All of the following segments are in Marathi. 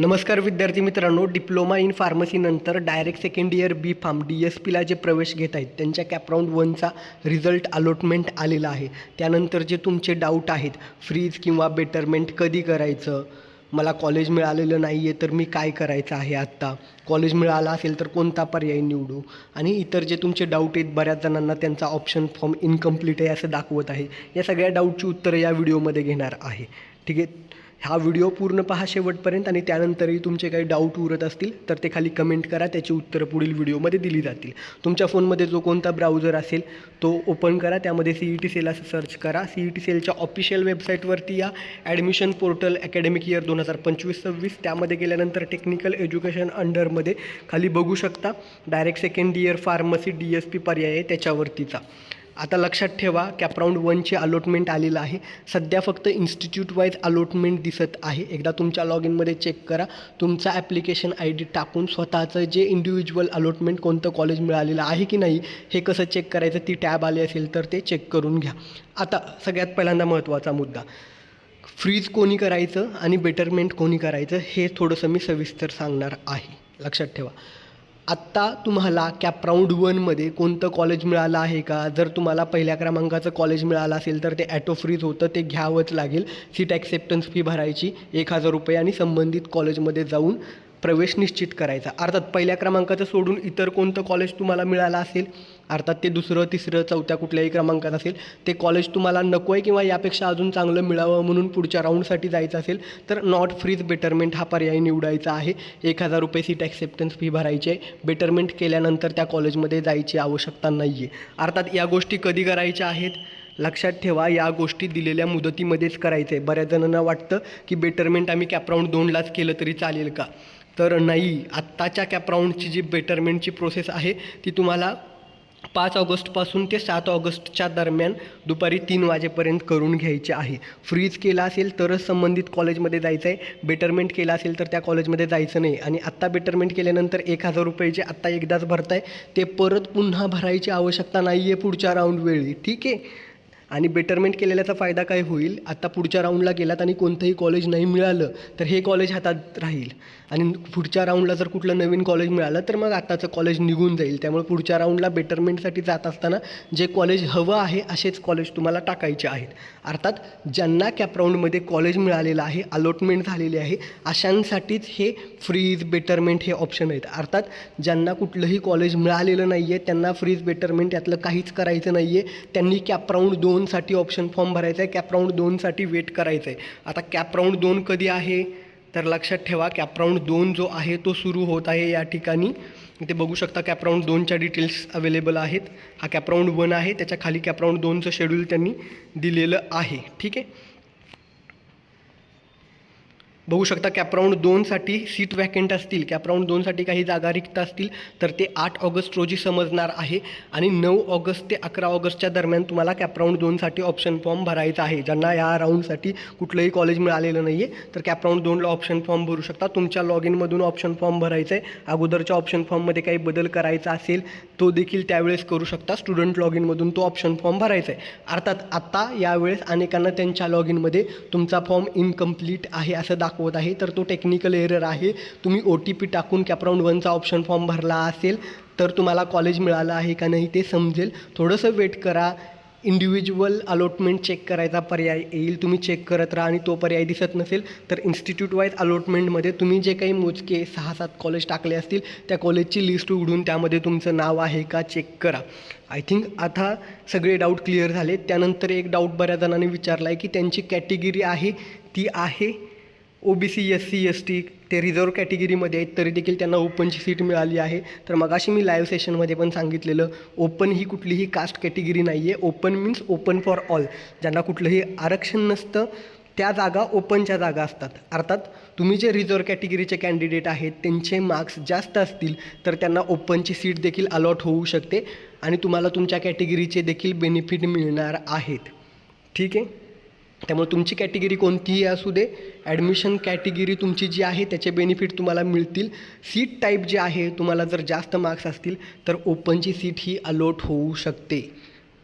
नमस्कार विद्यार्थी मित्रांनो diploma in फार्मसीनंतर direct second year B pharm D S पीला जे प्रवेश घेत आहेत त्यांच्या कॅपराऊंड वनचा रिझल्ट अलॉटमेंट आलेला आहे. त्यानंतर जे तुमचे डाऊट आहेत फ्रीज किंवा बेटरमेंट कधी करायचं? मला कॉलेज मिळालेलं नाही आहे तर मी काय करायचं आहे आत्ता? कॉलेज मिळाला असेल तर कोणता पर्याय निवडू? आणि इतर जे तुमचे डाऊट आहेत बऱ्याच जणांना त्यांचा ऑप्शन फॉर्म इनकम्प्लीट आहे असं दाखवत आहे. या सगळ्या डाऊटची उत्तरं या व्हिडिओमध्ये घेणार आहे. ठीक आहे? हा व्हिडिओ पूर्ण पहा शेवटपर्यंत आणि त्यानंतरही तुमचे काही डाऊट उरत असतील तर ते खाली कमेंट करा त्याची उत्तरं पुढील व्हिडिओमध्ये दिली जातील. तुमच्या फोनमध्ये जो कोणता ब्राउझर असेल तो ओपन करा त्यामध्ये सी ई टी सेल असं सर्च करा. सी ई टी सेलच्या ऑफिशियल वेबसाईटवरती या ॲडमिशन पोर्टल अकॅडमिक इयर दोन हजार पंचवीस सव्वीस त्यामध्ये गेल्यानंतर टेक्निकल एज्युकेशन अंडरमध्ये खाली बघू शकता. Direct second year pharmacy D S P पर्याय आहे त्याच्यावरतीचा आता लक्षात ठेवा कॅपराऊंड वनची अलॉटमेंट आलेलं आहे. सध्या फक्त इन्स्टिट्यूट वाईज अलॉटमेंट दिसत आहे. एकदा तुमच्या लॉग इनमध्ये चेक करा. तुमचा ॲप्लिकेशन आय डी टाकून स्वतःचं जे इंडिव्हिज्युअल अलॉटमेंट कोणतं कॉलेज मिळालेलं आहे की नाही हे कसं चेक करायचं ती टॅब आली असेल तर ते चेक करून घ्या. आता सगळ्यात पहिल्यांदा महत्त्वाचा मुद्दा. फ्रीज कोणी करायचं आणि बेटरमेंट कोणी करायचं हे थोडंसं मी सविस्तर सांगणार आहे. लक्षात ठेवा. आत्ता तुम्हाला कॅपराऊंड वनमध्ये कोणतं कॉलेज मिळालं आहे का? जर तुम्हाला पहिल्या क्रमांकाचं कॉलेज मिळालं असेल तर ते ॲटो फ्रीज होतं ते घ्यावंच लागेल. सीट ॲक्सेप्टन्स फी भरायची एक हजार रुपये आणि संबंधित कॉलेजमध्ये जाऊन प्रवेश निश्चित करायचा. अर्थात पहिल्या क्रमांकाचं सोडून इतर कोणतं कॉलेज तुम्हाला मिळालं असेल अर्थात ते दुसरं तिसरं चौथ्या कुठल्याही क्रमांकात असेल ते कॉलेज तुम्हाला नको आहे किंवा यापेक्षा अजून चांगलं मिळावं म्हणून पुढच्या राऊंडसाठी जायचं असेल तर नॉट फ्रीज बेटरमेंट हा पर्याय निवडायचा आहे. एक हजार रुपये सीट ॲक्सेप्टन्स फी भरायची आहे. बेटरमेंट केल्यानंतर त्या कॉलेजमध्ये जायची आवश्यकता नाही आहे अर्थात या गोष्टी कधी करायच्या आहेत? लक्षात ठेवा या गोष्टी दिलेल्या मुदतीमध्येच करायचं आहे बऱ्याच जणांना वाटतं की बेटरमेंट आम्ही कॅपराऊंड दोनलाच केलं तरी चालेल का? तर नाही आत्ताच्या कॅपराऊंडची जी बेटरमेंटची प्रोसेस आहे ती तुम्हाला पाच ऑगस्टपासून ते सात ऑगस्टच्या दरम्यान दुपारी तीन वाजेपर्यंत करून घ्यायचे आहे. फ्रीज केला असेल तरच संबंधित कॉलेजमध्ये जायचं आहे बेटरमेंट केला असेल तर त्या कॉलेजमध्ये जायचं नाही. आणि आत्ता बेटरमेंट केल्यानंतर एक हजार रुपये जे आत्ता एकदाच भरताय ते परत पुन्हा भरायची आवश्यकता नाही आहे पुढच्या राऊंड वेळी. ठीक आहे? आणि बेटरमेंट केलेल्याचा फायदा काय होईल? आत्ता पुढच्या राऊंडला गेलात आणि कोणतंही कॉलेज नाही मिळालं तर हे कॉलेज हातात राहील. आणि पुढच्या राऊंडला जर कुठलं नवीन कॉलेज मिळालं तर मग आत्ताचं कॉलेज निघून जाईल. त्यामुळे पुढच्या राऊंडला बेटरमेंटसाठी जात असताना जे कॉलेज हवं आहे असेच कॉलेज तुम्हाला टाकायचे आहेत. अर्थात ज्यांना कॅप राऊंडमध्ये कॉलेज मिळालेलं आहे अलॉटमेंट झालेली आहे अशांसाठीच हे फ्रीज बेटरमेंट हे ऑप्शन आहेत. अर्थात ज्यांना कुठलंही कॉलेज मिळालेलं नाही आहे त्यांना फ्रीज बेटरमेंट यातलं काहीच करायचं नाही आहे त्यांनी कॅप राऊंड दोनसाठी ऑप्शन फॉर्म भरायचा आहे कॅप राऊंड दोनसाठी वेट करायचं आहे आता कॅप राऊंड दोन कधी आहे? तर लक्षात ठेवा कॅपराऊंड दोन जो आहे तो सुरू होत आहे या ठिकाणी. इथे बघू शकता कॅपराऊंड दोनच्या डिटेल्स अवेलेबल आहेत. हा कॅपराऊंड वन आहे त्याच्याखाली कॅपराऊंड दोनचं शेड्यूल त्यांनी दिलेलं आहे. ठीक आहे? बघू शकता कॅपराऊंड दोनसाठी सीट वॅकेंट असतील कॅपराऊंड दोनसाठी काही जागा रिक्त असतील तर ते आठ ऑगस्ट रोजी समजणार आहे. आणि नऊ ऑगस्ट ते अकरा ऑगस्टच्या दरम्यान तुम्हाला कॅपराऊंड दोनसाठी ऑप्शन फॉर्म भरायचा आहे. ज्यांना या राऊंडसाठी कुठलंही कॉलेज मिळालेलं नाही आहे तर कॅपराऊंड दोनला ऑप्शन फॉर्म भरू शकता. तुमच्या लॉग इनमधून ऑप्शन फॉर्म भरायचं आहे अगोदरच्या ऑप्शन फॉर्ममध्ये काही बदल करायचा असेल तो देखील त्यावेळेस करू शकता. स्टुडंट लॉग इनमधून तो ऑप्शन फॉर्म भरायचा आहे अर्थात आत्ता यावेळेस अनेकांना त्यांच्या लॉग इनमध्ये तुमचा फॉर्म इनकम्प्लीट आहे असं दाखवत आहे. तर तो टेक्निकल एरर आहे. तुम्ही ओ टी पी टाकून कॅपराऊंड वनचा ऑप्शन फॉर्म भरला असेल तर तुम्हाला कॉलेज मिळालं आहे का नाही ते समजेल. थोडंसं वेट करा. इंडिव्हिज्युअल अलॉटमेंट चेक करायचा पर्याय येईल. तुम्ही चेक करत राहा आणि तो पर्याय दिसत नसेल तर इन्स्टिट्यूट वाईज अलॉटमेंटमध्ये तुम्ही जे काही मोजके सहा सात कॉलेज टाकले असतील त्या कॉलेजची लिस्ट उघडून त्यामध्ये तुमचं नाव आहे का चेक करा. आय थिंक आता सगळे डाऊट क्लिअर झाले. त्यानंतर एक डाऊट बऱ्याच जणांनी विचारला आहे की त्यांची कॅटेगरी आहे ती आहे O B C S C S T ते रिझर्व कॅटेगरीमध्ये आहेत तरी देखील त्यांना ओपनची सीट मिळाली आहे. तर मगाशी मी लाईव्ह सेशनमध्ये पण सांगितलेलं ओपन ही कुठलीही कास्ट कॅटेगरी नाही आहे open means open for all ज्यांना कुठलंही आरक्षण नसतं त्या जागा ओपनच्या जागा असतात. अर्थात तुम्ही जे रिझर्व कॅटेगरीचे कॅन्डिडेट आहेत त्यांचे मार्क्स जास्त असतील तर त्यांना ओपनची सीट देखील अलॉट होऊ शकते आणि तुम्हाला तुमच्या कॅटेगरीचे देखील बेनिफिट मिळणार आहेत. ठीक आहे? त्यामुळे तुमची कॅटेगरी कोणतीही असू दे ॲडमिशन कॅटेगरी तुमची जी आहे त्याचे बेनिफिट तुम्हाला मिळतील. सीट टाईप जे आहे तुम्हाला जर जास्त मार्क्स असतील तर ओपनची सीट ही अलॉट होऊ शकते.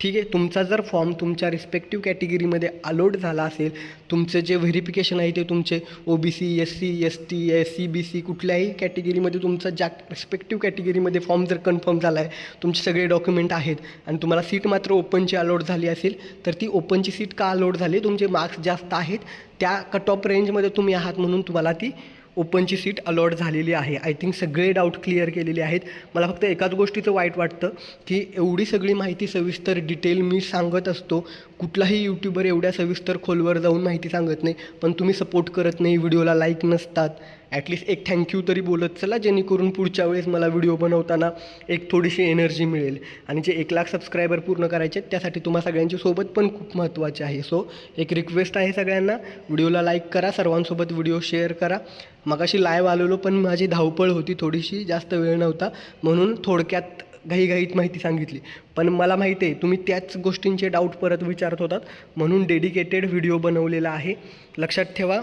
ठीक आहे तुमचा जर फॉर्म तुमच्या रिस्पेक्टिव्ह कॅटेगरीमध्ये अलोट झाला असेल तुमचं जे व्हेरिफिकेशन आहे ते तुमचे O B C S C S T S C B C कुठल्याही कॅटेगरीमध्ये तुमचा ज्या रिस्पेक्टिव्ह कॅटेगरीमध्ये फॉर्म जर कन्फर्म झाला आहे तुमचे सगळे डॉक्युमेंट आहेत आणि तुम्हाला सीट मात्र ओपनची अलोट झाली असेल तर ती ओपनची सीट का अलोट झाली? तुमचे मार्क्स जास्त आहेत त्या कट ऑफ रेंजमध्ये तुम्ही आहात म्हणून तुम्हाला ती ओपनची सीट अलॉट झालेली आहे. आय थिंक सगळे डाऊट क्लिअर केलेले आहेत. मला फक्त एकाच गोष्टीचं वाईट वाटतं की एवढी सगळी माहिती सविस्तर डिटेल मी सांगत असतो कुठलाही यूट्यूबर एवढ्या सविस्तर खोलवर जाऊन माहिती सांगत नाही पण तुम्ही सपोर्ट करत नाही व्हिडिओला लाईक नसतात. ॲटलिस्ट एक थँक्यू तरी बोलत चला जेणेकरून पुढच्या वेळेस मला व्हिडिओ बनवताना एक थोडीशी एनर्जी मिळेल. आणि जे एक लाख सबस्क्रायबर पूर्ण करायचे आहेत, त्यासाठी तुम्हा सगळ्यांची सोबत पण खूप महत्त्वाचे आहे. सो एक रिक्वेस्ट आहे सगळ्यांना व्हिडिओला लाईक करा सर्वांसोबत व्हिडिओ शेअर करा. मगाशी लाईव्ह आलेलो पण माझी धावपळ होती थोडीशी जास्त वेळ नव्हता. म्हणून थोडक्यात घाईघाईत माहिती सांगितली. पण मला माहिती आहे तुम्ही त्याच गोष्टींचे डाऊट परत विचारत होतात. म्हणून डेडिकेटेड व्हिडिओ बनवलेला आहे. लक्षात ठेवा.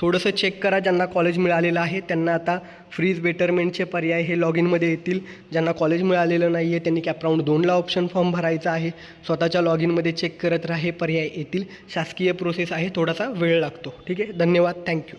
थोडंसं चेक करा ज्यांना कॉलेज मिळालेलं आहे त्यांना आता फ्रीज बेटरमेंटचे पर्याय हे लॉग इनमध्ये येतील. ज्यांना कॉलेज मिळालेलं नाही आहे त्यांनी कॅपराऊंड दोनला ऑप्शन फॉर्म भरायचा आहे. स्वतःच्या लॉग इनमध्ये चेक करत राहा हे पर्याय येतील. शासकीय प्रोसेस आहे थोडासा वेळ लागतो. ठीक आहे? धन्यवाद. थँक्यू